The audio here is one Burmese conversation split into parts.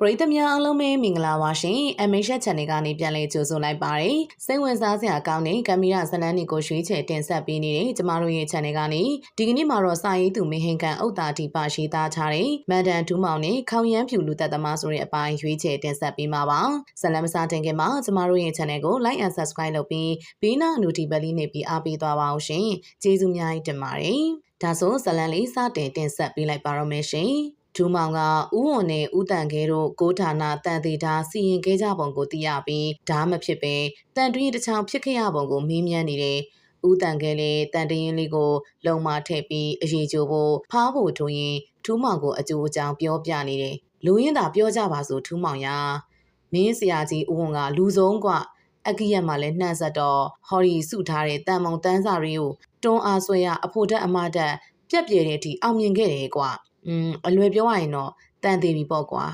ပရိသတ်များအားလုံးပဲမင်္ဂလာပါရှင်။ MH Channel ကနေပြန်လည်ကြိုဆိုလိုက်ပါတယ်။စိတ်ဝင်စားစရာကောင်းတဲ့ကမ်မီရာဇလန်းတွေကိုရွှေ့ချယ်တင်ဆက်ပေးနေတဲ့ကျမတို့ရဲ့ channel ကနေဒီကနေ့မှာတော့စာရေးသူမဟင်ကန်အုတ်တာဒီပါရှိသားထားတဲ့မန်ဒန်ဒူးမောင်နဲ့ခေါင်ရမ်းဖြူလူသက်သမားဆိုတဲ့အပိုင်းရွှေ့ချယ်တင်ဆက်ပေးမှာပါ။ဇလန်းမစားတင်ခင်မှာကျမတို့ရဲ့ channel ကို like and subscribe လုပ်ပြီးဘေးနား notification လေးနဲ့ပြီးအားပေးသွားပါအောင်ရှင်။ကျေးဇူးများတင်ပါတယ်။ဒါဆိုဇလန်းလေးစတင်တင်ဆက်ပေးလိုက်ပါတော့မယ်ရှင်။ ဒူးမောင်ကဥဝွန်နဲ့ဥတန်ခဲတို့ကိုဌာနတန်သေးတာစီရင်ခဲ့ကြပုံကိုသိရပြီးဒါမဖြစ်ပဲတန်တွင်းတစ်ချောင်းဖြစ်ခဲ့ရပုံကိုမေးမြန်းနေတယ်။ဥတန်ခဲလေးတန်တရင်လေးကိုလုံမထည့်ပြီးအရေးကြိုးဖို့ဖားဖို့ထိုးရင်ထူးမောင်ကိုအကျိုးအကြောင်းပြောပြနေတယ်။လူရင်းသာပြောကြပါစို့ထူးမောင်ရ။မင်းဆရာကြီးဥဝွန်ကလူဆုံးกว่าအကိရက်မှလည်းနှံ့ဆက်တော့ဟော်ရီစုထားတဲ့တန်မုံတန်းစာတွေကိုတွန်းအားဆွဲရအဖို့တက်အမတက်ပြက်ပြဲတဲ့အထိအောင်မြင်ခဲ့တယ်ကွာ။ อืมအလွယ်ပြောရရင်တော့တန်သေးပြီပေါ့ကွာ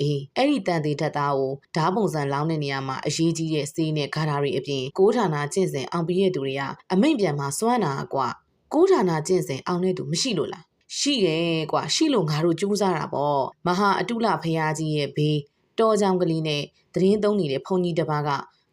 အေးအဲ့ဒီတန်သေးထက်သားကိုဓားပုံစံလောင်းတဲ့နေရာမှာအရေးကြီးတဲ့စေးနဲ့ဂါထာတွေအပြင်ကိုးဌာနကျင့်စဉ်အောင်ပြီးတဲ့သူတွေကအမိန့်ပြန်မှာစွမ်းတာကွာကိုးဌာနကျင့်စဉ်အောင်တဲ့သူမရှိလို့လားရှိရဲ့ကွာရှိလို့ငါတို့ကြိုးစားတာပေါ့မဟာအတုလဖရာကြီးရဲ့ဘေးတော်ကြောင်ကလေးနဲ့သတင်းသုံးနေတဲ့ဘုံကြီးတစ်ပါးက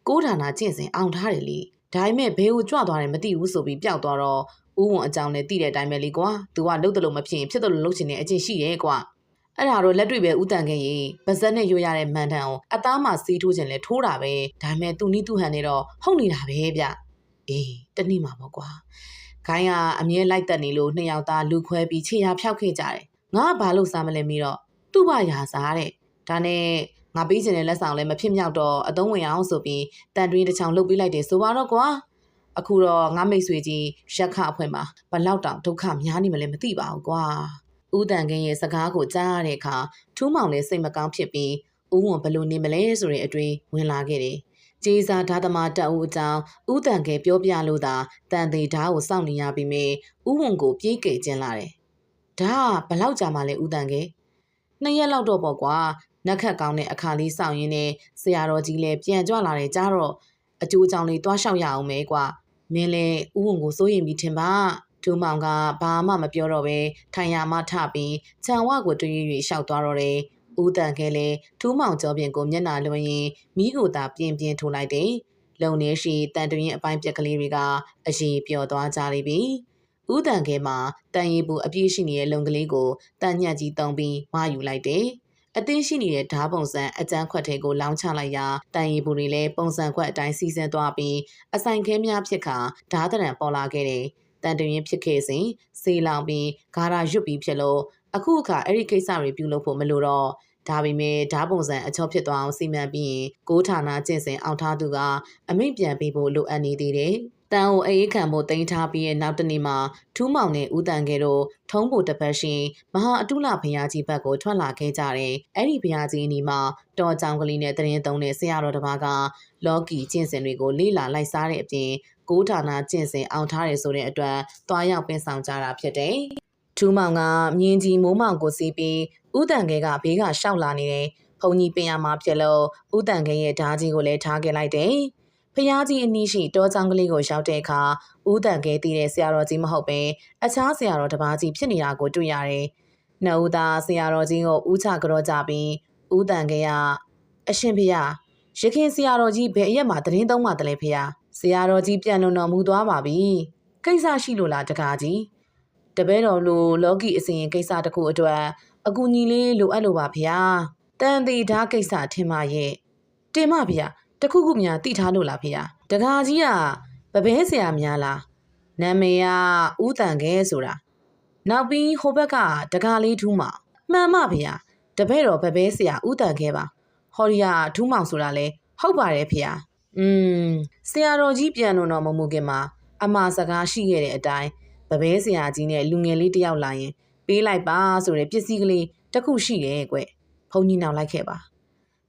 ကိုးဌာနကျင့်စဉ်အောင်ထားတယ်လေဒါပေမဲ့ဘဲကိုကြွသွားတယ်မသိဘူးဆိုပြီးပျောက်သွားတော့ ဥဝန်အကြောင်းနဲ့သိတဲ့အတိုင်းပဲလေကွာ။ तू ကလှုပ်တယ်လို့မဖြစ်ရင်ဖြစ်တယ်လို့လှုပ်ချင်တဲ့အကျင့်ရှိရဲ့ကွာ။အဲ့ဒါတော့လက်တွေ့ပဲဥတန်ခဲ့ရင်ပါဇက်နဲ့ရွရတဲ့မန်တန်ကိုအသားမှစီးထိုးခြင်းလဲထိုးတာပဲ။ဒါပေမဲ့သူနီးသူဟန်နေတော့ဟုတ်နေတာပဲဗျ။အေးတနေ့မှာပေါ့ကွာ။ခိုင်းကအမြဲလိုက်တက်နေလို့နှစ်ယောက်သားလူခွဲပြီးခြေရာဖြောက်ခဲ့ကြတယ်။ငါကဘာလို့စားမလဲမီတော့သူ့ဘရာစားတဲ့။ဒါနဲ့ငါပေးချင်တဲ့လက်ဆောင်လည်းမဖြစ်မြောက်တော့အသုံးဝင်အောင်ဆိုပြီးတန်တွင်းတစ်ချောင်းလှုပ်ပေးလိုက်တယ်ဆိုပါတော့ကွာ။ အခုတော့ငါမိတ်ဆွေကြီးရက်ခအဖွဲမှာဘလောက်တောင်ဒုက္ခများနေမလဲမသိပါဘူးကွာဦးတန်ခင်းရဲ့စကားကိုကြားရတဲ့အခါထူးမောင်လည်းစိတ်မကောင်းဖြစ်ပြီးဦးဝန်ဘလို့နေမလဲဆိုတဲ့အတွေးဝင်လာခဲ့တယ်ကျေးစာဓာသမာတက်ဦးအကြောင်းဦးတန်ခဲပြောပြလို့သာတန်သေးဓာကိုစောင့်နေရပြီးမြဲဦးဝန်ကိုပြေးကယ်ကျင်းလာတယ်။ဒါကဘလောက်ကြာမှလဲဦးတန်ခဲနှစ်ရက်လောက်တော့ပေါ့ကွာနက်ခတ်ကောင်းတဲ့အခါလေးစောင့်ရင်းနဲ့ဆရာတော်ကြီးလည်းပြန်ကြွလာတယ်ကြားတော့အကျိုးအကြောင်းလေးတွားလျှောက်ရအောင်မဲကွာ မင်းလည်းဥဝန်ကိုစိုးရိမ်ပြီးထင်ပါထူးမောင်ကဘာမှမပြောတော့ပဲထိုင်ရမှထပြီးခြံဝကိုတွေ့ရ၍ရှောက်သွားတော့တယ်ဦးတန်ခဲလည်းထူးမောင်ကျော်ပြင်ကိုမျက်နာလွှမ်းရင်မိကိုသာပြင်းပြင်းထိုးလိုက်တယ်လုံနေရှိတန်တွင်အပိုင်းပြက်ကလေးတွေကအရေးပျော်သွားကြလိမ့်ပြီဦးတန်ခဲမှာတန်ရီပူအပြည့်ရှိနေတဲ့လုံကလေးကိုတန်ညက်ကြီးတုံပြီးမယူလိုက်တယ် အသင်းရှိနေတဲ့ဓားပုံစံအကြမ်းခွက်ထဲကိုလောင်းချလိုက်ရာတန်ရီပူတွေလည်းပုံစံခွက်အတိုင်းစီစဉ်သွားပြီးအဆိုင်ခဲများဖြစ်ခါဓားတရံပေါ်လာခဲ့တယ်။တန်တရင်ဖြစ်ခဲ့စဉ်စေးလောင်ပြီးဂါရာရွတ်ပြီးဖြစ်လို့အခုအခါအဲ့ဒီကိစ္စတွေပြုလုပ်ဖို့မလိုတော့ဒါပေမဲ့ဓာပုံစံအချောဖြစ်သွားအောင်စီမံပြီးရင်ကိုးဌာနကျင့်စဉ်အောင်ထားသူကအမိန့်ပြန်ပေးဖို့လိုအပ်နေသေးတယ်။ တန်ကိုအေးခံဖို့တင်ထားပြီးရဲ့နောက်တနေ့မှာထူးမောင်နဲ့ဦးတန်ကဲတို့ထုံးဖို့တစ်ပတ်ရှင်မဟာအတုလဘုရားကြီးဘက်ကိုထွက်လာခဲ့ကြတယ်။အဲ့ဒီဘုရားကြီးအနီးမှာတော်ကြောင်ကလေးနဲ့တရင်သုံးတဲ့ဆရာတော်တစ်ပါးကလော်ကီကျင့်စဉ်တွေကိုလေ့လာလိုက်စားတဲ့အပြင်ကိုးဌာနကျင့်စဉ်အောင်ထားတယ်ဆိုတဲ့အတွက်တွားရောက်ပင်းဆောင်ကြတာဖြစ်တယ်။ထူးမောင်ကမြင်းကြီးမိုးမောင်ကိုစီးပြီးဦးတန်ကဲကဘေးကရှောက်လာနေတယ်။ဘုံကြီးပင်ရမှာဖြစ်လို့ဦးတန်ခဲရဲ့ဓာကြီးကိုလည်းထားခဲ့လိုက်တယ်။ ဖျားကြီးအနီးရှိတောချောင်းကလေးကိုရောက်တဲ့အခါဦးတန်ကဲတည်တဲ့ဆရာတော်ကြီးမဟုတ်ပဲအခြားဆရာတော်တစ်ပါးကြီးဖြစ်နေတာကိုတွေ့ရတယ်။နှုတ်သားဆရာတော်ကြီးကိုဦးချကြောကြပြီးဦးတန်ကဲကအရှင်ဖေရရခင်ဆရာတော်ကြီးဘယ်အရက်မှာတရင်သုံးမှတလဲဖေရဆရာတော်ကြီးပြန်လွန်တော်မူသွားပါပြီ။ကိစ္စရှိလို့လားတကားကြီး။တပည့်တော်လိုလောကီအစဉ်ကိစ္စတစ်ခုအတွက်အကူညီလေးလိုအပ်လို့ပါဗျာ။တန်တီဓာကိစ္စထင်ပါရဲ့။တင်မဗျာ တခုခုများတိထားလို့လားဖေ။တကာကြီးကပပဲဆရာများလား။နာမည်ကဦးတန်ခဲဆိုတာ။နောက်ပြီးဟိုဘက်ကတကာလေးထူးမောင်မှန်မဖေ။တပည့်တော်ပပဲဆရာဦးတန်ခဲပါ။ဟော်ရီယာထူးမောင်ဆိုတာလေဟုတ်ပါတယ်ဖေ။อืมဆရာတော်ကြီးပြန်လို့တော့မမှုခင်မှာအမှားစကားရှိခဲ့တဲ့အတိုင်းပပဲဆရာကြီးနဲ့လူငယ်လေးတယောက်လာရင် ပေးလိုက်ပါဆိုတဲ့ပစ္စည်းကလေးတစ်ခုရှိတယ်ကွ။ဘုန်းကြီးနောက်လိုက်ခဲ့ပါ။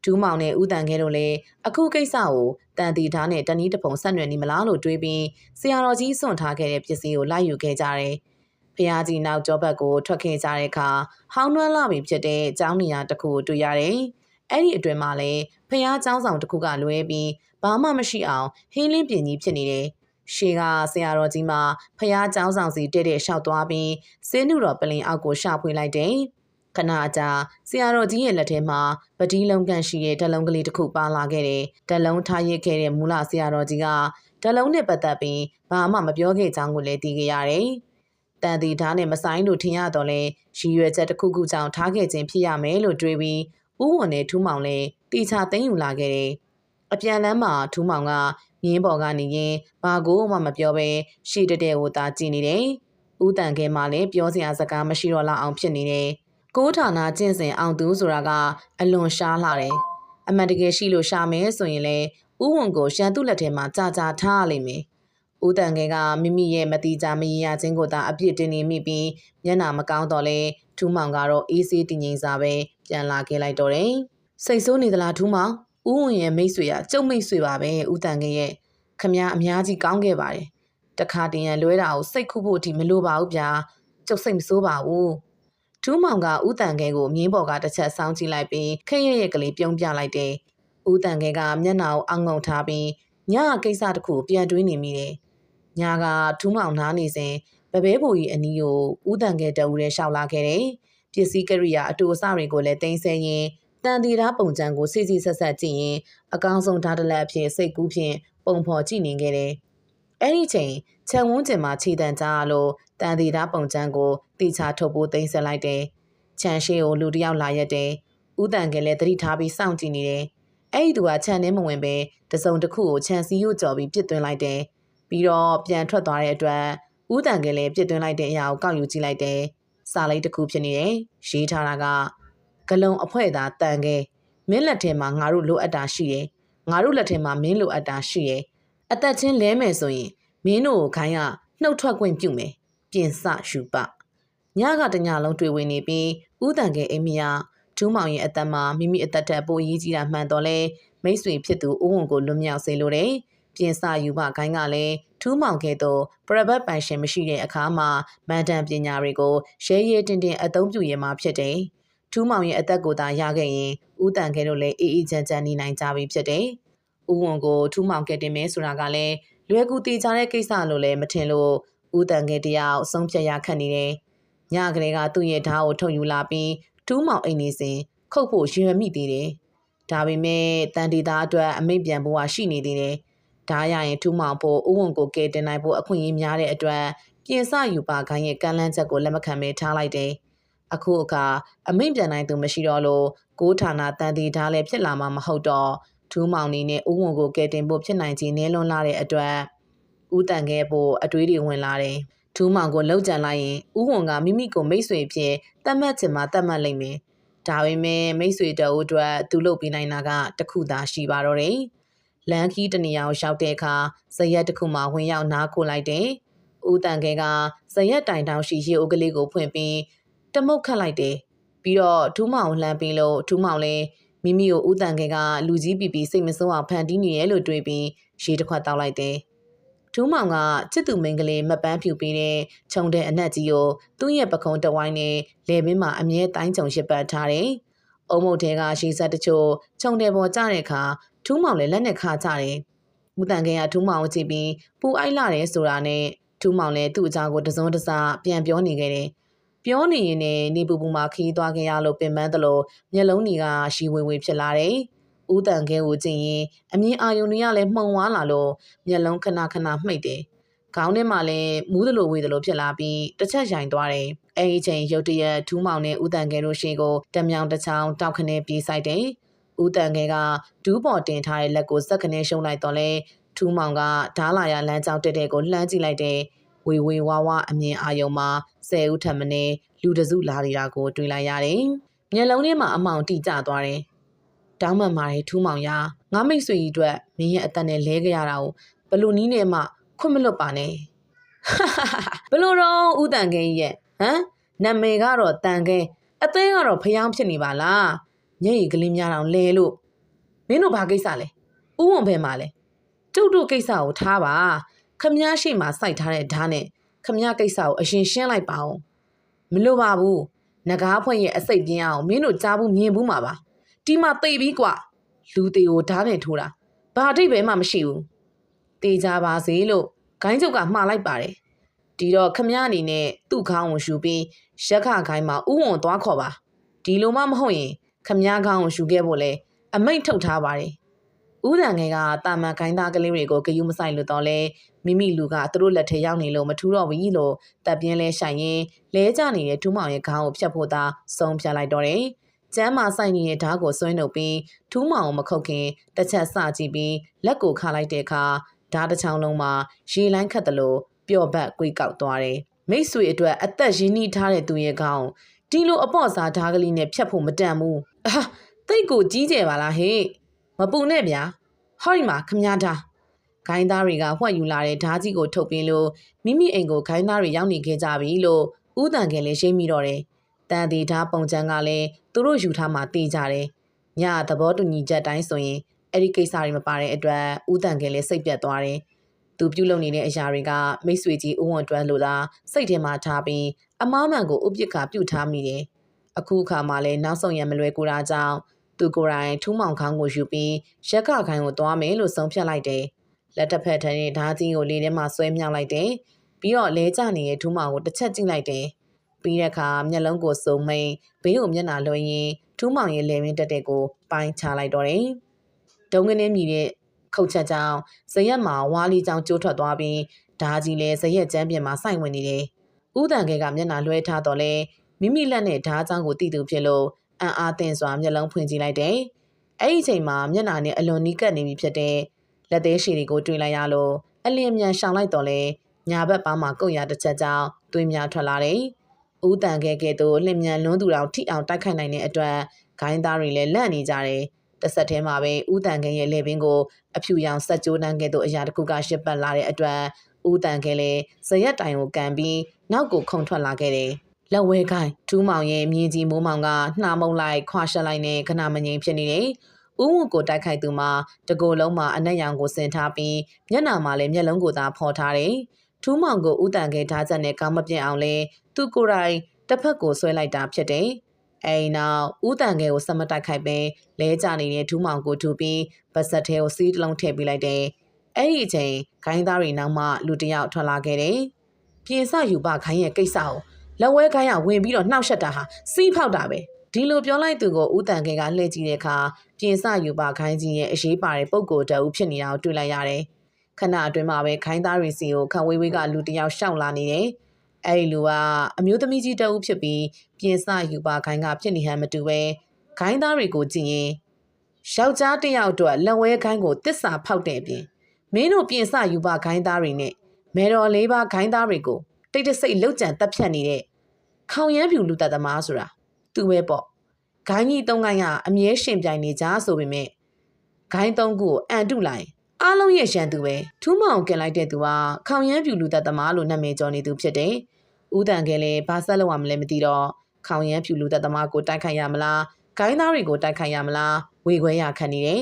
ဒူးမောင်နဲ့ဦးတန်ခဲတို့လည်းအခုကိစ္စကိုတန်တီဓာတ်နဲ့တနည်းတပုံဆက်နွယ်နေမလားလို့တွေးပြီးဆရာတော်ကြီးစွန့်ထားခဲ့တဲ့ပစ္စည်းကိုလိုက်ယူခဲ့ကြတယ်။ဖះကြီးနောက်ကျောဘက်ကိုထွက်ခဲ့ကြတဲ့အခါဟောင်းနှွမ်းလာပြီဖြစ်တဲ့ကျောင်းနေရာတစ်ခုကိုတွေ့ရတယ်။အဲ့ဒီအတွင်မှာလည်းဖះကျောင်းဆောင်တစ်ခုကလွဲပြီးဘာမှမရှိအောင်ဟင်းလင်းပြင်းကြီးဖြစ်နေတယ်။ရှေကဆရာတော်ကြီးမှဖះကျောင်းဆောင်စီတဲ့တဲ့လျှောက်သွားပြီးစင်းနုတော်ပလင်အောက်ကိုရှာဖွေလိုက်တယ်။က ခဏအကြာဆရာတော်ကြီးရဲ့လက်ထဲမှာပတိလုံးကန်ရှိတဲ့ဓလုံးကလေးတစ်ခုပါလာခဲ့တယ်ဓလုံးထားရစ်ခဲ့တဲ့မူလဆရာတော်ကြီးကဓလုံးနဲ့ပတ်သက်ပြီးဘာမှမပြောခဲ့ကြောင်းကိုလည်းသိခဲ့ရတယ်တန်တီဓာတ်နဲ့မဆိုင်လို့ထင်ရတော့လဲရည်ရွယ်ချက်တစ်ခုခုကြောင့်ထားခဲ့ခြင်းဖြစ်ရမယ်လို့တွေးပြီးဥဝန်နဲ့ထူးမောင်လည်းတီချသိမ်းယူလာခဲ့တယ်။အပြန်လမ်းမှာထူးမောင်ကမြင်းပေါ်ကနေရင်ဘာကိုမှမပြောဘဲရှေ့တက်တဲ့ကိုသာကြည့်နေတယ်။ဦးတန်ခဲမှလည်းပြောစရာစကားမရှိတော့လောက်အောင်ဖြစ်နေတယ်။ ကိုးဌာနကျင့်စဉ်အောင်သူဆိုတာကအလွန်ရှားလာတယ်။အမှန်တကယ်ရှိလို့ရှာမယ်ဆိုရင်လေဥဝန်ကိုရှမ်းသူ့လက်ထဲမှာကြာကြာထားရလိမ့်မယ်။ဦးတန်ခဲကမိမိရဲ့မတိကြမရရချင်းကိုသာအပြစ်တင်နေမိပြီးမျက်နာမကောင်းတော့လဲထူးမောင်ကတော့အေးဆေးတည်ငြိမ်စာပဲပြန်လာခဲ့လိုက်တော့တယ်။စိတ်ဆိုးနေသလားထူးမောင်။ဦးဝင်ရဲ့မိတ်ဆွေကကျုပ်မိတ်ဆွေပါပဲဦးတန်ခဲရဲ့ခမည်းအများကြီးကောင်းခဲ့ပါတယ်။တခါတည်းရန်လွဲတာကိုစိတ်ခုဖို့အထိမလိုပါဘူးဗျာ။ကျုပ်စိတ်မဆိုးပါဘူး။ ထူးမောင်ကဦးတန်ခဲကိုမြင်းပေါ်ကတစ်ချက်ဆောင်းကြည့်လိုက်ပြီးခက်ရရဲ့ကလေးပြုံးပြလိုက်တယ်။ဦးတန်ခဲကမျက်နှာကိုအောင်းငုံထားပြီးညကိစ္စတစ်ခုပြန်တွေးနေမိတယ်။ညကထူးမောင်နားနေစဉ်ဗဘဲဘူကြီးအနီးကိုဦးတန်ခဲတအူးရဲရှောက်လာခဲ့တယ်။ပစ္စည်းကရိယာအတူအဆတွေကိုလည်းတင်ဆက်ရင်တန်တီသားပုံစံကိုစိစိဆက်ဆက်ကြည့်ရင်အကောင်းဆုံးဓာတ်တလက်အဖြစ်စိတ်ကူးဖြင့်ပုံဖော်ကြည့်နေခဲ့တယ်။အဲ့ဒီချိန်ခြံဝန်းကျင်မှာခြေတံကြားလို့ တန်တီသားပုံစံကိုတိချထုတ်ဖို့သိမ်းဆက်လိုက်တယ်။ခြံရှိကိုလူတစ်ယောက်လာရက်တယ်။ဦးတန်ကလည်းသတိထားပြီးစောင့်ကြည့်နေတယ်။အဲ့ဒီသူကခြံထဲမဝင်ပဲတစုံတစ်ခုကိုခြံစည်းကိုကြော်ပြီးပြစ်သွင်းလိုက်တယ်။ပြီးတော့ပြန်ထွက်သွားတဲ့အတွက်ဦးတန်ကလည်းပြစ်သွင်းလိုက်တဲ့အရာကိုကောက်ယူကြည့်လိုက်တယ်။စာလိုက်တစ်ခုဖြစ်နေတယ်။ရေးထားတာကဂလုံအဖွဲသားတန်ခဲမင်းလက်ထဲမှာငါတို့လိုအပ်တာရှိတယ်ငါတို့လက်ထဲမှာမင်းလိုအပ်တာရှိတယ်အသက်ချင်းလဲမယ်ဆိုရင်မင်းတို့ကိုခိုင်းကနှုတ်ထွက်ခွင့်ပြုမယ် ပြင်စယူပညကတညလုံးတွေ့ဝင်နေပြီးဥတန်ကဲအိမ်မရဒူးမောင်ရဲ့အသက်မှာမိမိအသက်ထက်ပိုရေးကြီးတာမှန်တော့လဲမိတ်ဆွေဖြစ်သူဦးဝန်ကိုလွတ်မြောက်စေလိုတယ်ပြင်စယူပခိုင်းကလည်းထူးမောင်ကဲ့သို့ပရပတ်ပိုင်ရှင်မရှိတဲ့အခါမှာမန်တန်ပညာတွေကိုရဲရဲတင်းတင်းအသုံးပြုရမှာဖြစ်တယ်။ထူးမောင်ရဲ့အသက်ကိုသာရခဲ့ရင်ဦးတန်ခဲတို့လည်းအေးအေးချမ်းချမ်းနေနိုင်ကြပြီဖြစ်တယ်။ဦးဝန်ကိုထူးမောင်ကတင်မဲဆိုတာကလည်းလွယ်ကူတည်ကြတဲ့ကိစ္စလို့လည်းမထင်လို့ ဦးတန်ခဲတယောက်ဆုံးဖြတ်ရခက်နေတယ်။ညကလေးကသူ့ရဲ့ဓာတ်ကိုထုတ်ယူလာပြီးထူးမောင်အိမ်နေစဉ်ခုတ်ဖို့ရွံ့မိသေးတယ်။ဒါပေမဲ့တန်တီသားအတွက်အမိတ်ပြန်ဖို့ကရှိနေသေးတယ်။ဒါရရင်ထူးမောင်ဖို့ဦးဝန်ကိုကဲတင်နိုင်ဖို့အခွင့်အရေးများတဲ့အတွက်ပြင်ဆယူပါခိုင်းရဲ့ကမ်းလှမ်းချက်ကိုလက်မခံဘဲထားလိုက်တယ်။အခုအခါအမိန့်ပြန်နိုင်သူမရှိတော့လို့ကိုးဌာနတန်တီဓာတ်လည်းဖြစ်လာမှာမဟုတ်တော့ထူးမောင်နေနဲ့ဥဝန်ကိုကဲတင်ဖို့ဖြစ်နိုင်ခြင်းနည်းလွန်းလာတဲ့အတွက် ဥတန်ခဲ့ဖို့အတွေးတွေဝင်လာတယ်ထူးမောင်ကိုလှုပ်ကြံလိုက်ရင်ဥဝန်ကမိမိကိုမိတ်ဆွေဖြစ်တတ်မှတ်ချင်မှတတ်မှတ်လိမ့်မယ်ဒါပေမဲ့မိတ်ဆွေတအုပ်အတွက်သူလုပ်ပေးနိုင်တာကတခုသာရှိပါတော့တယ်လန်ခီတနေရာကိုရောက်တဲ့အခါဇရက်တစ်ခုမှဝင်ရောက်နားခိုလိုက်တယ်ဦးတန်ခဲကဇရက်တိုင်တောင်ရှိရေအိုးကလေးကိုဖွင့်ပြီးတမုတ်ခတ်လိုက်တယ်ပြီးတော့ထူးမောင်လှမ်းပြီးလို့ထူးမောင်လည်းမိမိကိုဥတန်ခဲကလူကြီးပီပီစိတ်မဆိုးအောင်ဖန်တီးနေရဲလို့တွေးပြီးရေတစ်ခွက်တောက်လိုက်တယ် ထူးမောင်ကချစ်သူမိန်းကလေးမပန်းဖြူပြီးတဲ့ခြုံတဲ့အနက်ကြီးကိုသူ့ရဲ့ပခုံးတဝိုင်းနဲ့လေပင်မှာအမြဲတိုင်းကြုံရစ်ပတ်ထားတယ်။အုံမုတ်ထဲကရှည်ဆက်တချို့ခြုံတဲ့ပေါ်ကျတဲ့အခါထူးမောင်လည်းလက်နဲ့ခါကြတယ်။မူတန်ခဲကထူးမောင်ကိုကြည့်ပြီးပူအိုက်လာတယ်ဆိုတာနဲ့ထူးမောင်လည်းသူ့အကြောင်းကိုတစုံတစပြန်ပြောနေခဲ့တယ်။ပြောနေရင်လည်းနေပူပူမှာခီးသွားခဲ့ရလို့ပင်ပန်းသလိုမျက်လုံးတွေကရှီဝေဝေဖြစ်လာတယ်။ ဦးတန်ခဲကိုကြည့်ရင်အမြင်အာရုံတွေကလည်းမှုံဝါလာလို့မျက်လုံးခဏခဏမှိတ်တယ်။ခေါင်းထဲမှာလည်းမူးသလိုဝေသလိုဖြစ်လာပြီးတစ်ချက်ရိုင်သွားတယ်။အဲဒီချိန်ရုတ်တရက်ထူးမောင်နဲ့ဦးတန်ခဲတို့ရှေ့ကိုတမြောင်တစ်ချောင်းတောက်ခနဲပြေးဆိုင်တယ်။ဦးတန်ခဲကဒူးပေါ်တင်ထားတဲ့လက်ကိုစက်ခနဲရှုံလိုက်တော့လဲထူးမောင်ကဓားလာရလမ်းကြောင်းတက်တဲ့ကိုလှမ်းကြည့်လိုက်တယ်။ဝေဝေဝါဝအမြင်အာယုံမှာဆယ်ဦးထပ်မင်းလူတစုလာနေတာကိုတွေ့လိုက်ရတယ်။မျက်လုံးထဲမှာအမောင်တိကျသွားတယ်။ တောင်းမှန်မာတဲ့ထူးမောင်ရငါမိတ်ဆွေကြီးအတွက်မင်းရဲ့အသက်နဲ့လဲကြရတာကိုဘလို့နီးနဲ့မှခွင့်မလွတ်ပါနဲ့။ဘလို့တော့ဥတန်ခင်းရဲ့ဟမ်နာမည်ကတော့တန်ခင်းအသင်းကတော့ဖျောင်းဖြစ်နေပါလား။ညရည်ကလေးများတော့လဲလို့မင်းတို့ဘာကိစ္စလဲ။ဥဝုံဖဲမှာလဲ။ကျုပ်တို့ကိစ္စကိုထားပါခမည်းရှိမှစိုက်ထားတဲ့ဓာတ်နဲ့ခမည်းကိစ္စကိုအရင်ရှင်းလိုက်ပါအောင်မလိုပါဘူးငကားဖွင့်ရဲ့အစိတ်ပြင်းအောင်မင်းတို့ကြားဘူးမြင်ဘူးမှာပါ တီမသိပြီးကွာလူသေးကိုဓာတ်နဲ့ထိုးတာဘာအတိတ်ပဲမှမရှိဘူးတေးကြပါစေလို့ဂိုင်းချုပ်ကမှားလိုက်ပါတယ်ဒီတော့ခမည်းအနေနဲ့သူ့ခေါင်းကိုယူပြီးရက်ခခိုင်းမှာဥဝန်သွားခေါ်ပါဒီလိုမှမဟုတ်ရင်ခမည်းကောင်းကိုယူခဲ့ဖို့လဲအမိတ်ထုတ်ထားပါတယ်ဦးတန်ငယ်ကတာမန်ခိုင်းသားကလေးတွေကိုဂယုမဆိုင်လို့တော့လဲမိမိလူကသူတို့လက်ထဲရောက်နေလို့မထူတော့ဘူးလို့တပ်ပြင်းလဲဆိုင်ရင်လဲကျနေတဲ့ထူးမောင်ရဲ့ခေါင်းကိုဖြတ်ဖို့သာဆုံးဖြတ်လိုက်တော့တယ် ကျမ်းမာဆိုင်နေတဲ့ဓာတ်ကိုဆွဲနှုတ်ပြီးထူးမောင်ကိုမခုတ်ခင်တစ်ချက်စကြည့်ပြီးလက်ကိုခါလိုက်တဲ့အခါဓာတ်တစ်ချောင်းလုံးမှာရေလိုင်းခတ်တယ်လို့ပျော့ဘက်ကွေးကောက်သွားတယ်မိတ်ဆွေအတွက်အသက်ရင်းနှီးထားတဲ့သူရဲ့ခေါင်းဒီလိုအပေါ့စားဓာတ်ကလေးနဲ့ဖြတ်ဖို့မတန်ဘူးအာတိတ်ကိုကြီးကျယ်ပါလားဟေ့မပူနဲ့ဗျာဟောဒီမှာခမည်းသားဂိုင်းသားတွေကဝှက်ယူလာတဲ့ဓာကြီးကိုထုတ်ပြင်းလို့မိမိအိမ်ကိုဂိုင်းသားတွေရောက်နေခဲ့ကြပြီလို့ဥတန်ကလေးရှိမိတော့တယ်။ တန်တီဓာပုံချမ်းကလည်းသူတို့ယူထားမှတေးကြတယ်။ညသဘောတူညီချက်တိုင်းဆိုရင်အဲ့ဒီကိစ္စတွေမပါတဲ့အတွက်ဥတန်ကလေးစိတ်ပြတ်သွားတယ်။သူပြုတ်လုံနေတဲ့အရာတွေကမိတ်ဆွေကြီးဥဝန်တွန်းလို့သာစိတ်ထဲမှာထားပြီးအမားမှန်ကိုဥပစ်ကပြုတ်ထားမိတယ်။အခုအခါမှလည်းနောက်ဆုံးရမလွယ်ကူတာကြောင့်သူကိုယ်တိုင်ထူးမောင်ခေါင်းကိုယူပြီးရက်ခခိုင်းကိုသွားမယ်လို့ဆုံးဖြတ်လိုက်တယ်။လက်တစ်ဖက်ထတဲ့ဓာကြီးကိုလေထဲမှာဆွဲမြောက်လိုက်တယ်။ပြီးတော့လဲကျနေတဲ့ထူးမောင်ကိုတစ်ချက်ကြည့်လိုက်တယ်။ ပြီးတဲ့အခါမျက်လုံးကိုစုံမိန်ဘေးကိုမျက်နှာလွှဲရင်းထူးမောင်ရဲ့လေမင်းတက်တဲ့ကိုပိုင်းချလိုက်တော့တယ်။ဒုံကနေမြည်တဲ့ခုတ်ချက်ကြောင့်ဇရက်မှာဝါလီကြောင်ကျိုးထွက်သွားပြီးဓာကြီးလည်းဇရက်ကျမ်းပြင်မှာစိုက်ဝင်နေတယ်။ဥတန်ခဲကမျက်နှာလွှဲထားတော့လဲမိမိလက်နဲ့ဓာကြောင်ကိုတည်သူဖြစ်လို့အံ့အားသင့်စွာမျက်လုံးဖွင့်ကြည့်လိုက်တယ်။အဲ့ဒီအချိန်မှာမျက်နှာနဲ့အလွန်နီးကပ်နေပြီဖြစ်တဲ့လက်သေးရှည်တွေကိုတွေ့လိုက်ရလို့အလင်းမြန်ရှောင်လိုက်တော့လေညာဘက်ပါမှာကုတ်ရတစ်ချက်ကြောင့်သွေးများထွက်လာတယ်။ ဦးတန်ခဲကဲ့သို့လင်မြန်လွန်းသူတော်ထိအောင်တိုက်ခိုက်နိုင်တဲ့အတွက်ဂိုင်းသားတွေလည်းလန့်နေကြတယ်။တစ်ဆက်တည်းမှာပဲဦးတန်ခဲရဲ့လေပင်ကိုအဖြူရောင်ဆက်ကြိုးနှမ်းကဲ့သို့အရာတစ်ခုကရှစ်ပတ်လာတဲ့အတွက်ဦးတန်ခဲလည်းဇရက်တိုင်ကိုကန်ပြီးနောက်ကိုခုန်ထွက်လာခဲ့တယ်။လက်ဝဲခိုင်ထူးမောင်ရဲ့မြေကြီးမိုးမောင်ကနှာမုံလိုက်ခွာရှက်လိုက်နဲ့ခဏမငြိမ်ဖြစ်နေတယ်။ဦးဝကိုတိုက်ခိုက်သူမှာတကိုယ်လုံးမှာအနက်ရောင်ကိုဆင်ထားပြီးမျက်နှာမှာလည်းမျက်လုံးကိုသာဖော်ထားတယ်။ ထူးမောင်ကိုဥတန်ခဲထားချက်နဲ့ကောင်းမပြင်းအောင်လဲသူကိုယ်တိုင်တစ်ဖက်ကိုဆွဲလိုက်တာဖြစ်တယ်။အိမ်နောက်ဥတန်ခဲကိုစမတိုက်ခိုက်ပဲလဲကြနေတဲ့ထူးမောင်ကိုထူပြီးပါဆက်ထဲကိုစီးတလုံးထည့်ပေးလိုက်တယ်။အဲ့ဒီအချိန်ခိုင်းသားတွေနောက်မှလူတယောက်ထွက်လာခဲ့တယ်။ပြင်ဆယူပခိုင်းရဲ့ကိစ္စကိုလက်ဝဲခိုင်းရဝင်ပြီးတော့နှောက်ရှက်တာဟာစီးဖောက်တာပဲဒီလိုပြောလိုက်သူကိုဦးတန်ခဲကလှည့်ကြည့်တဲ့အခါပြင်ဆယူပါခိုင်းကြီးရဲ့အရေးပါတဲ့ပုံကိုယ်တအုပ်ဖြစ်နေတာကိုတွေ့လိုက်ရတယ် ခဏအတွင်းမှာပဲခိုင်းသားရီစီကိုခဝေးဝေးကလူတယောက်ရှောက်လာနေတယ်အဲ့ဒီလူကအမျိုးသမီးကြီးတအုပ်ဖြစ်ပြီးပြင်ဆယူပါခိုင်းကဖြစ်နေဟန်မတူပဲခိုင်းသားတွေကိုကြည့်ရင်ယောက်ျားတယောက်အတွက်လက်ဝဲခိုင်းကိုတစ္ဆာဖောက်တဲ့အပြင်မင်းတို့ပြင်ဆယူပါခိုင်းသားတွေနဲ့မေတော်လေးပါခိုင်းသားတွေကိုတိတ်တဆိတ်လောက်ကြံတက်ဖြတ်နေတဲ့ခေါင်ရမ်းဖြူလူသက်သမားဆိုတာသူပဲပေါ့ဂိုင်းကြီးသုံးကိုင်းကအမြဲရှင်ပြိုင်နေကြဆိုပေမဲ့ဂိုင်းသုံးခုကိုအန်တုလိုက် အားလုံးရဲ့ရန်သူပဲထူးမောင်ကင်လိုက်တဲ့သူကခေါင်ရမ်းဖြူလူသက်သမားလို့နာမည်ကျော်နေသူဖြစ်တယ်ဦးတန်ကလည်းဘာဆက်လို့မှမလဲမသိတော့ခေါင်ရမ်းဖြူလူသက်သမားကိုတိုက်ခိုက်ရမလားဂိုင်းသားတွေကိုတိုက်ခိုက်ရမလားဝေခွဲရခံနေတယ်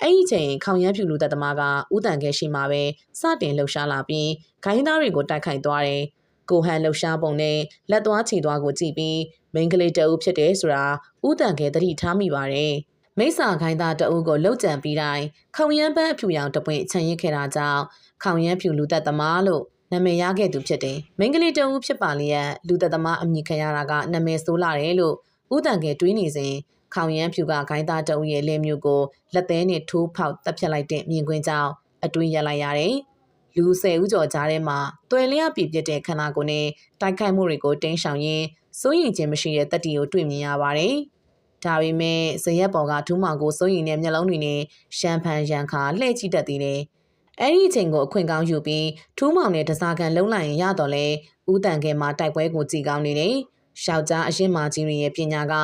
အဲ့ဒီချိန်ခေါင်ရမ်းဖြူလူသက်သမားကဥတန်ခဲရှိမှာပဲစတင်လှုပ်ရှားလာပြီးဂိုင်းသားတွေကိုတိုက်ခိုက်သွားတယ်ကိုဟန်လှုပ်ရှားပုံနဲ့လက်သွားချီသွားကိုကြည့်ပြီးမိန်းကလေးတအုပ်ဖြစ်တယ်ဆိုတာဥတန်ခဲသတိထားမိပါတယ် မိစ္ဆာခိုင်းသားတအုပ်ကိုလှုပ်ကြံပြီးတိုင်းခေါင်ရမ်းပန်းအဖြူရောင်တပွင့်ချန်ရစ်ခဲ့တာကြောင့်ခေါင်ရမ်းဖြူလူသက်သမားလို့နာမည်ရခဲ့သူဖြစ်တယ်။မိန်းကလေးတဦးဖြစ်ပါလျက်လူသက်သမားအမည်ခံရတာကနာမည်ဆိုးလာတယ်လို့ဥတန်ကဲတွေးနေစဉ်ခေါင်ရမ်းဖြူကခိုင်းသားတဦးရဲ့လက်မျိုးကိုလက်သေးနဲ့ထိုးဖောက်တပ်ဖြတ်လိုက်တဲ့မြင်ကွင်းကြောင့်အတွင်းရလိုက်ရတယ်။လူဆယ်ဦးကျော်ကြားထဲမှာတွယ်လျက်ပြပြတဲ့ခန္ဓာကိုယ်နဲ့တိုက်ခိုက်မှုတွေကိုတင်းရှောင်ရင်းစိုးရင်ခြင်းမရှိတဲ့တက်တီကိုတွေ့မြင်ရပါတယ်။ ဒါပေမဲ့ဇရက်ပေါ်ကဒူးမောင်ကိုစိုးရင်တဲ့မျက်လုံးတွေနဲ့ရှမ်းဖန်ရန်ခါလှည့်ကြည့်တတ်သေးတယ်။အဲ့ဒီအချိန်ကိုအခွင့်ကောင်းယူပြီးထူးမောင်နဲ့တစားကန်လုံးလိုက်ရင်ရတော့လဲဦးတန်ကဲမှာတိုက်ပွဲကိုကြည်ကောင်းနေတယ်။ယောက်ျားအရင်မာကြီးတွေရဲ့ပညာက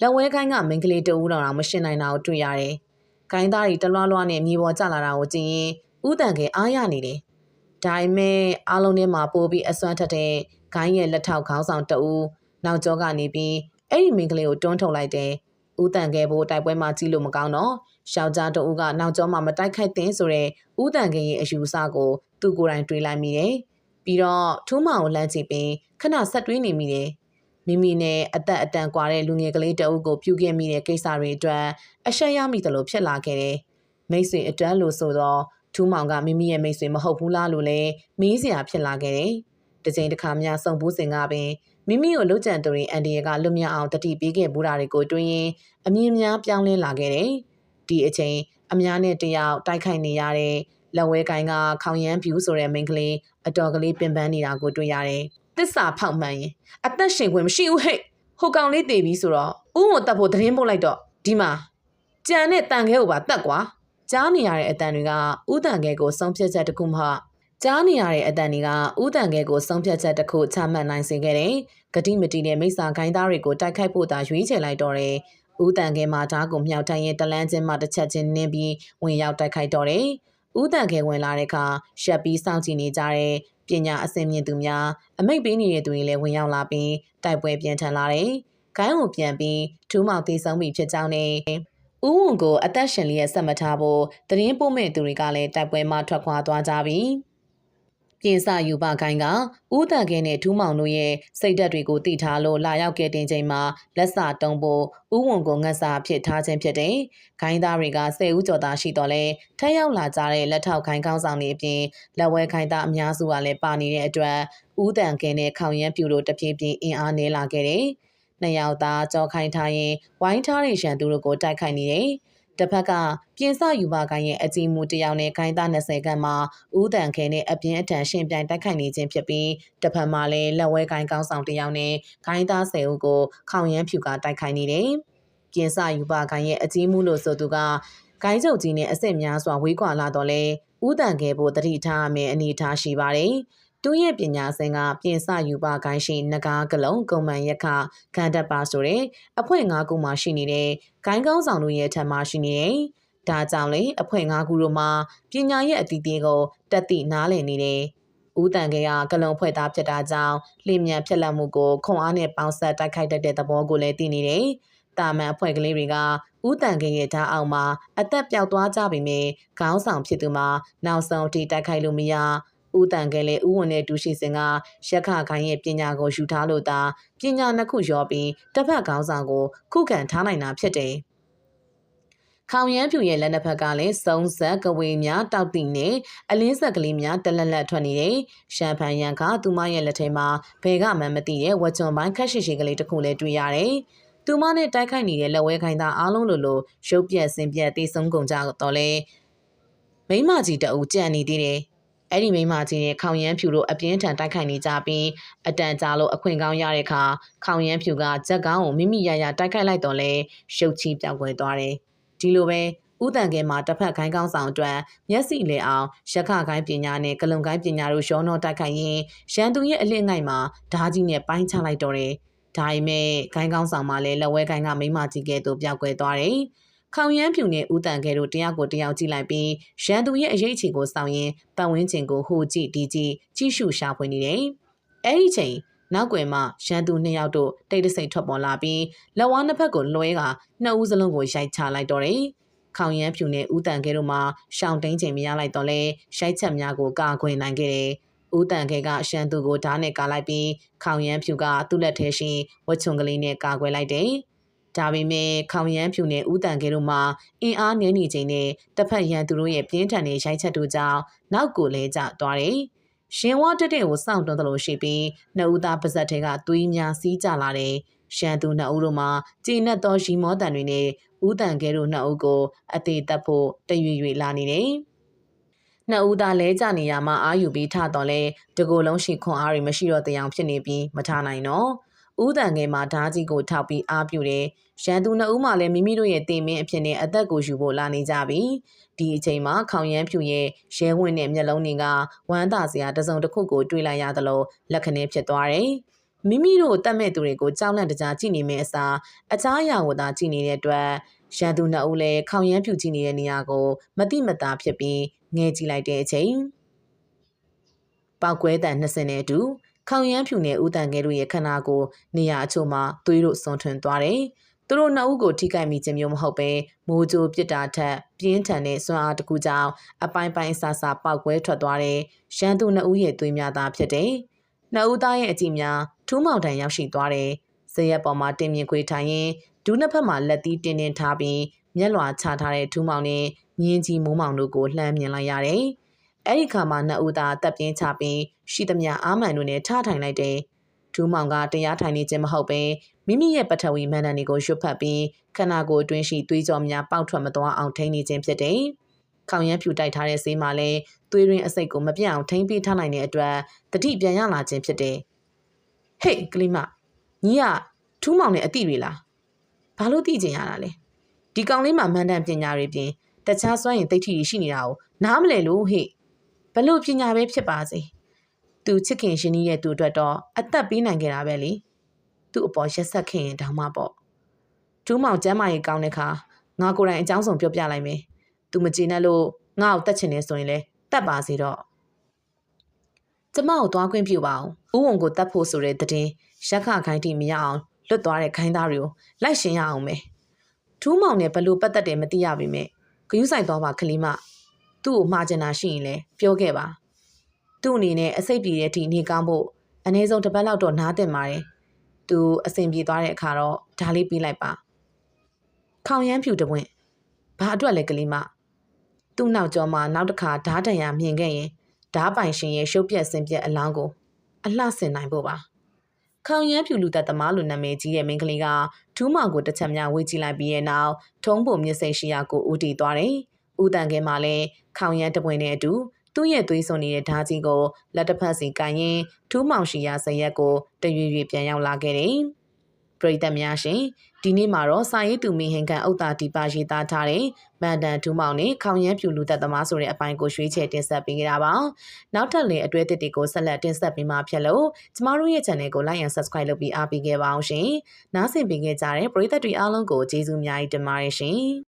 လက်ဝဲခိုင်းကမိန်းကလေးတဦးတော်တော်မရှင်းနိုင်တာကိုတွေ့ရတယ်။ခိုင်းသားတွေတလွားလွားနဲ့မြေပေါ်ကျလာတာကိုကြည့်ရင်ဦးတန်ကဲအားရနေတယ်။ဒါပေမဲ့အားလုံးထဲမှာပိုးပြီးအစွမ်းထက်တဲ့ဂိုင်းရဲ့လက်ထောက်ခေါင်းဆောင်တဦးနောက်ကျောကနေပြီး အဲ့ဒီမိန်းကလေးကိုတွန်းထုတ်လိုက်တယ်။ဦးတန်ကဲဘိုးတိုက်ပွဲမှာကြီးလို့မကောင်းတော့ယောက်ျားတဦးကနောက်ကျောမှာမတိုက်ခိုက်သင့်ဆိုတဲ့ဦးတန်ကဲရဲ့အယူအဆကိုသူကိုယ်တိုင်တွေးလိုက်မိတယ်။ပြီးတော့ထူးမောင်ကိုလမ်းကြည့်ပြီးခဏဆက်တွေးနေမိတယ်။မိမိနဲ့အသက်အတန်ကွာတဲ့လူငယ်ကလေးတအုပ်ကိုပြုခဲ့မိတဲ့ကိစ္စတွေအတွက်အရှက်ရမိသလိုဖြစ်လာခဲ့တယ်။မိတ်ဆွေအတွန်းလို့ဆိုတော့ထူးမောင်ကမိမိရဲ့မိတ်ဆွေမဟုတ်ဘူးလားလို့လည်းမေးစရာဖြစ်လာခဲ့တယ်။တစ်ချိန်တစ်ခါမှစုံဘူးစင်ကပင် မိမိကိုလှုပ်ကြံသူတွေအန်ဒီရကလွတ်မြောက်အောင်တတိပေးခဲ့ဘူးတာတွေကိုတွင်ရင်အမြင်များပြောင်းလဲလာခဲ့တယ်။ဒီအချိန်အများနဲ့တယောက်တိုက်ခိုက်နေရတဲ့လက်ဝဲကိုင်းကခေါင်ရမ်းဖြူဆိုတဲ့မိန်းကလေးအတော်ကလေးပင်ပန်းနေတာကိုတွေ့ရတယ်။တစ္ဆာဖောက်မှန်ရင်အသက်ရှင်ခွင့်မရှိဘူးဟဲ့။ဟိုကောင်လေးတည်ပြီဆိုတော့ဥကိုတတ်ဖို့သတင်းပို့လိုက်တော့ဒီမှာကြံတဲ့တန်ခဲကိုပါတတ်ကွာ။ကြားနေရတဲ့အတန်တွေကဥတန်ခဲကိုဆုံးဖြတ်ချက်တစ်ခုမှ ကြားနေရတဲ့အတန်တွေကဥတန်ခဲကိုဆုံးဖြတ်ချက်တစ်ခုချမှတ်နိုင်စေခဲ့တယ်။ဂတိမတီတဲ့မိစ္ဆာခိုင်းသားတွေကိုတိုက်ခိုက်ဖို့သာရွေးချယ်လိုက်တော့တယ်။ဦးတန်ခဲမှာဓာတ်ကိုမြောက်တိုင်းရဲ့တလန်းချင်းမှတစ်ချက်ချင်းနင်းပြီးဝင်ရောက်တိုက်ခိုက်တော့တယ်။ဦးတန်ခဲဝင်လာတဲ့အခါရှက်ပြီးစောင့်ကြည့်နေကြတဲ့ပညာအစင်မြင့်သူများအမိတ်ပေးနေတဲ့သူတွေလည်းဝင်ရောက်လာပြီးတိုက်ပွဲပြန်ထန်လာတယ်။ခိုင်းကိုပြန်ပြီးထူးမောင်သေးဆုံးပြီဖြစ်ကြောင်းနဲ့ဦးဝန်ကိုအသက်ရှင်လျက်ဆက်မထားဖို့တရင်ပို့မဲ့သူတွေကလည်းတိုက်ပွဲမှာထွက်ခွာသွားကြပြီ။ ပြင်စယူပါခိုင်းကဦးတန်ခဲနဲ့ထူးမောင်တို့ရဲ့စိတ်ဓာတ်တွေကိုတည်ထားလို့လာရောက်ခဲ့တဲ့ချိန်မှာလက်စာတုံးဖို့ဦးဝန်ကိုငတ်စာဖြစ်ထားခြင်းဖြစ်တဲ့ခိုင်းသားတွေကဆယ်ဦးကျော်သားရှိတော့လဲထက်ရောက်လာကြတဲ့လက်ထောက်ခိုင်းကောင်းဆောင်တွေအပြင်လက်ဝဲခိုင်းသားအများစုကလည်းပါနေတဲ့အတွက်ဦးတန်ခဲနဲ့ခေါင်ရမ်းပြူတို့တပြေးပြေးအင်အားနည်းလာခဲ့တယ်။နှစ်ယောက်သားကြောခိုင်းထားရင်ဝိုင်းထားတဲ့ရန်သူတို့ကိုတိုက်ခိုက်နေတယ်။ တစ်ဖက်ကပြင်စယူပါကိုင်းရဲ့အကြီးမူတယောက်နဲ့ခိုင်းသား20ခန့်မှာဦးတန်ခဲနဲ့အပြင်းအထန်ရှင်ပြိုင်တိုက်ခိုက်နေခြင်းဖြစ်ပြီးတစ်ဖက်မှာလည်းလက်ဝဲကိုင်းကောင်းဆောင်တယောက်နဲ့ခိုင်းသား10ဦးကိုခေါင်ရမ်းဖြူကတိုက်ခိုက်နေတယ်။ပြင်စယူပါကိုင်းရဲ့အကြီးမူလို့ဆိုသူကဂိုင်းချုပ်ကြီးနဲ့အစ်စ်များစွာဝေးကွာလာတော့လဲဦးတန်ခဲဖို့တတိထားမယ်အနေထားရှိပါတယ်။ သူရဲ့ပညာစင်ကပြင်စယူပါခိုင်းရှိနဂါကလုံးကုံမှန်ရက်ခခန္ဓပ်ပါဆိုတဲ့အဖွဲ့၅ခုမှရှိနေတဲ့ဂိုင်းကောင်းဆောင်တို့ရဲ့ထံမှရှိနေတယ်။ဒါကြောင့်လေအဖွဲ့၅ခုတို့မှာပညာရဲ့အတီးတီးကိုတက်တိနားလည်နေတယ်။ဦးတန်ကကကလုံဖွဲ့သားဖြစ်တာကြောင့်လျင်မြန်ဖြစ်လက်မှုကိုခွန်အားနဲ့ပေါင်းဆက်တိုက်ခိုက်တတ်တဲ့သဘောကိုလည်းသိနေတယ်။တာမန်အဖွဲ့ကလေးတွေကဦးတန်ကရဲ့ဓာတ်အောင်မှာအသက်ပြောက်သွားကြပြီမြေခေါင်းဆောင်ဖြစ်သူမှာနောက်ဆုံးထိတိုက်ခိုက်လို့မရ ဦးတန်ကလေးဦးဝင်နဲ့တူရှိစဉ်ကရက်ခခိုင်းရဲ့ပညာကိုယူထားလို့သာပညာနှစ်ခုရောပြီးတစ်ဖက်ခေါင်းဆောင်ကို ခုခံထားနိုင်တာဖြစ်တယ်။ခေါင်ရမ်းဖြူရဲ့လက်နှစ်ဖက်ကလည်းစုံစက်ကဝေများတောက်တိနဲ့အလင်းဆက်ကလေးများတလက်လက်ထွက်နေတယ်။ရှမ်ဖန်ရန်ကသူမရဲ့လက်ထဲမှာဘယ်ကမှမသိတဲ့ဝက်ချွန်ပိုင်းခက်ရှိရှိကလေးတစ်ခုလည်းတွေ့ရတယ်။သူမနဲ့တိုက်ခိုက်နေတဲ့လက်ဝဲခိုင်းသားအားလုံးလိုလိုရုပ်ပြက်စင်ပြက်တေဆုံးကုန်ကြတော့လေမိမကြီးတအူကြံနေသေးတယ် အဲ့ဒီမိမကြီးနဲ့ခေါင်ရမ်းဖြူတို့အပြင်းထန်တိုက်ခိုက်နေကြပြီးအတန်ကြာလို့အခွင့်ကောင်းရတဲ့အခါခေါင်ရမ်းဖြူကဇက်ကောင်းကိုမိမိရရတိုက်ခိုက်လိုက်တော့လဲရှုပ်ချီပြောက်ွယ်သွားတယ်ဒီလိုပဲဥတန်ကဲမှာတစ်ဖက်ခိုင်းကောင်းဆောင်အတွက်မျက်စိလေအောင်ရခခိုင်းပညာနဲ့ကလုံခိုင်းပညာတို့ရောနှောတိုက်ခိုက်ရင်ရန်သူရဲ့အလစ်ငိုက်မှာဓာကြီးနဲ့ပိုင်းချလိုက်တော့တယ်ဒါပေမဲ့ခိုင်းကောင်းဆောင်မှာလည်းလက်ဝဲခိုင်းကမိမကြီးကဲ့သို့ပြောက်ွယ်သွားတယ် ခေါင်ရမ်းဖြူနဲ့ဦးတန်ခဲတို့တယောက်ကိုတယောက်ကြည့်လိုက်ပြီးရန်သူရဲ့အရေးချီကိုစောင့်ရင်းပတ်ဝန်းကျင်ကိုဟိုကြည့်ဒီကြည့်ကြည့်ရှုရှာဖွေနေတယ်။အဲ့ဒီချိန်နောက်ွယ်မှာရန်သူနှစ်ယောက်တို့တိတ်တဆိတ်ထွက်ပေါ်လာပြီးလက်ဝါးနှစ်ဖက်ကိုလွှဲကနှစ်ဦးစလုံးကိုရိုက်ချလိုက်တော့တယ်။ခေါင်ရမ်းဖြူနဲ့ဦးတန်ခဲတို့မှရှောင်းတိန်ချိန်မရလိုက်တော့လဲရိုက်ချက်များကိုကာကွယ်နိုင်ခဲ့တယ်။ဦးတန်ခဲကရှန်သူကိုဓာတ်နဲ့ကာလိုက်ပြီးခေါင်ရမ်းဖြူကသူ့လက်ထဲရှိဝတ်ချုံကလေးနဲ့ကာကွယ်လိုက်တယ်။ ဒါပေမဲ့ခေါင်ရမ်းဖြူနဲ့ဥတန်ကဲတို့မှာအင်အားနည်းနေချိန်နဲ့တစ်ဖက်ရန်သူတို့ရဲ့ပြင်းထန်တဲ့ရိုက်ချက်တို့ကြောင့်နောက်ကိုလဲကျသွားတယ်။ရှင်ဝါတက်တဲ့ကိုစောင့်တွန်းသလိုရှိပြီးနှစ်ဦးသားပါဇက်ထဲကသွေးများစီးကျလာတယ်။ရှန်သူနှစ်ဦးတို့မှာကျင်းနဲ့သောရီမောတန်တွေနဲ့ဥတန်ကဲတို့နှစ်ဦးကိုအသေးသက်ဖို့တရွေရွေလာနေတယ်။နှစ်ဦးသားလဲကြနေရမှာအာယူပြီးထတော့လဲတကိုယ်လုံးရှိခွန်အားတွေမရှိတော့တဲ့အောင်ဖြစ်နေပြီးမထနိုင်တော့။ ဦးတန်ငယ်မှာဓာကြီးကိုထောက်ပြီးအားပြုတယ်။ရန်သူနှစ်ဦးမှလည်းမိမိတို့ရဲ့တင်မင်းအဖြစ်နဲ့အသက်ကိုယူဖို့လာနေကြပြီ။ဒီအချိန်မှာခေါင်ရမ်းဖြူရဲ့ရဲဝင်းနဲ့မျက်လုံးတွေကဝမ်းသာစရာတစုံတစ်ခုကိုတွေ့လိုက်ရသလိုလက်ခဏင်းဖြစ်သွားတယ်။မိမိတို့တတ်မဲ့သူတွေကိုကြောက်လန့်တကြားကြည့်နေမယ့်အစားအခြားအရာကိုသာကြည့်နေတဲ့အတွက်ရန်သူနှစ်ဦးလည်းခေါင်ရမ်းဖြူကြည့်နေတဲ့နေရာကိုမတိမတာဖြစ်ပြီးငဲကြည့်လိုက်တဲ့အချိန်ပောက်ကွဲတန်20နဲ့အတူ ခေါင်ရမ်းဖြူနဲ့ဦးတန်ငယ်တို့ရဲ့ခန္ဓာကိုနေရာအချို့မှာသွေးတို့စွန်ထွင်သွားတယ်။သူတို့နှစ်ဦးကိုထိခိုက်မိခြင်းမျိုးမဟုတ်ပဲမိုးကြိုးပစ်တာထက်ပြင်းထန်တဲ့စွမ်းအားတစ်ခုကြောင့်အပိုင်းပိုင်းဆာဆာပောက်ကွဲထွက်သွားတဲ့ရန်သူနှစ်ဦးရဲ့သွေးများသာဖြစ်တယ်။နှစ်ဦးသားရဲ့အကြည့်များထူးမောင်တန်ရောက်ရှိသွားတယ်။ဇရက်ပေါ်မှာတင်မြင်ခွေထိုင်ရင်ဒူးနှစ်ဖက်မှာလက်သီးတင်းတင်းထားပြီးမျက်လွှာချထားတဲ့ထူးမောင်နဲ့မြင်းကြီးမိုးမောင်တို့ကိုလှမ်းမြင်လိုက်ရတယ်။ အဲ့ဒီခါမှာနှစ်ဦးသားတပ်ပြင်းချပြီးရှိသမျှအာမန်တို့နဲ့ထထိုင်လိုက်တယ်ထူးမောင်ကတရားထိုင်နေခြင်းမဟုတ်ပဲမိမိရဲ့ပထဝီမန္တန်တွေကိုရွတ်ဖတ်ပြီးခန္ဓာကိုယ်အတွင်းရှိသွေးကြောများပေါက်ထွက်မသွားအောင်ထိန်းနေခြင်းဖြစ်တယ်။ခေါင်ရမ်းဖြူတိုက်ထားတဲ့ဆေးမှာလည်းသွေးရင်းအစိတ်ကိုမပြတ်အောင်ထိန်းပေးထားနိုင်တဲ့အတွက်တတိပြန်ရလာခြင်းဖြစ်တယ်။ဟေ့ကလေးမညီကထူးမောင်နဲ့အတိတွေလား။ဘာလို့သိကျင်ရတာလဲ။ဒီကောင်လေးမှာမန္တန်ပညာတွေပြင်တခြားစွမ်းရင်သိဋ္ဌိရှိနေတာကိုနားမလဲလို့ဟေ့ ဘလို့ပညာပဲဖြစ်ပါစေသူချစ်ခင်ရှင်ကြီးရဲ့သူအတွက်တော့အသက်ပေးနိုင်ခဲ့တာပဲလေသူ့အပေါ်ရက်ဆက်ခင်ရင်တောင်းမှပေါ့ဒူးမောင်ကျမ်းမာရေးကောင်းတဲ့ခါငါကိုယ်တိုင်အကြောင်းစုံပြောပြလိုက်မယ်သူမကျေနပ်လို့ငါ့ကိုတတ်ချင်နေဆိုရင်လေတတ်ပါစေတော့ကျမကိုသွားခွင့်ပြုပါအောင်ဥဝန်ကိုတတ်ဖို့ဆိုတဲ့တဲ့ရက်ခခိုင်းတိမရအောင်လွတ်သွားတဲ့ခိုင်းသားတွေကိုလိုက်ရှင်ရအောင်မယ်ဒူးမောင်နဲ့ဘလို့ပတ်သက်တယ်မသိရပါပဲဂယုဆိုင်သွားပါခလီမ သူ့ကိုမှားချင်တာရှိရင်လည်းပြောခဲ့ပါသူ့အနေနဲ့အစိတ်ပြေတဲ့ဒီနေကောင်းဖို့အနည်းဆုံးတစ်ပတ်လောက်တော့နားတင်ပါတယ်သူအဆင်ပြေသွားတဲ့အခါတော့ဒါလေးပြီးလိုက်ပါခေါင်ရမ်းဖြူတပွင့်ဘာအတွက်လဲကလေးမသူ့နောက်ကျောမှာနောက်တစ်ခါဓားတန်ရမြင်ခဲ့ရင်ဓားပိုင်ရှင်ရဲ့ရှုပ်ပြက်စင်ပြက်အလောင်းကိုအလှဆင်နိုင်ဖို့ပါခေါင်ရမ်းဖြူလူသက်သမားလူနာမည်ကြီးရဲ့မိန်းကလေးကထူးမောင်ကိုတစ်ချက်များဝေးကြည့်လိုက်ပြီးရဲ့နောက်ထုံးပုံမြစ်စိတ်ရှိရာကိုဦးတည်သွားတယ်။ ဦးတန်ကဲမှလည်းခေါင်ရမ်းတပွင့်နဲ့အတူသူ့ရဲ့သွေးစွန်နေတဲ့ဓာကြီးကိုလက်တစ်ဖက်စီကန်ရင်ထူးမောင်ရှိရာဇရက်ကိုတရွေ့ရွေ့ပြန်ရောက်လာခဲ့တယ်။ပရိသတ်များရှင်ဒီနေ့မှာတော့စာရေးသူမင်းဟင်ကန်ဥတာဒီပါရေးသားထားတဲ့မန်တန်ထူးမောင်နဲ့ခေါင်ရမ်းဖြူလူသက်သမားဆိုတဲ့အပိုင်းကိုရွှေ့ချယ်တင်ဆက်ပေးကြတာပါ။နောက်ထပ်လည်းအတွဲတစ်တွေကိုဆက်လက်တင်ဆက်ပေးမှာဖြစ်လို့ကျမတို့ရဲ့ channel ကို like and subscribe လုပ်ပြီးအားပေးခဲ့ပါအောင်ရှင်။နားဆင်ပေးခဲ့ကြတဲ့ပရိသတ်တွေအားလုံးကိုကျေးဇူးအများကြီးတင်ပါတယ်ရှင်။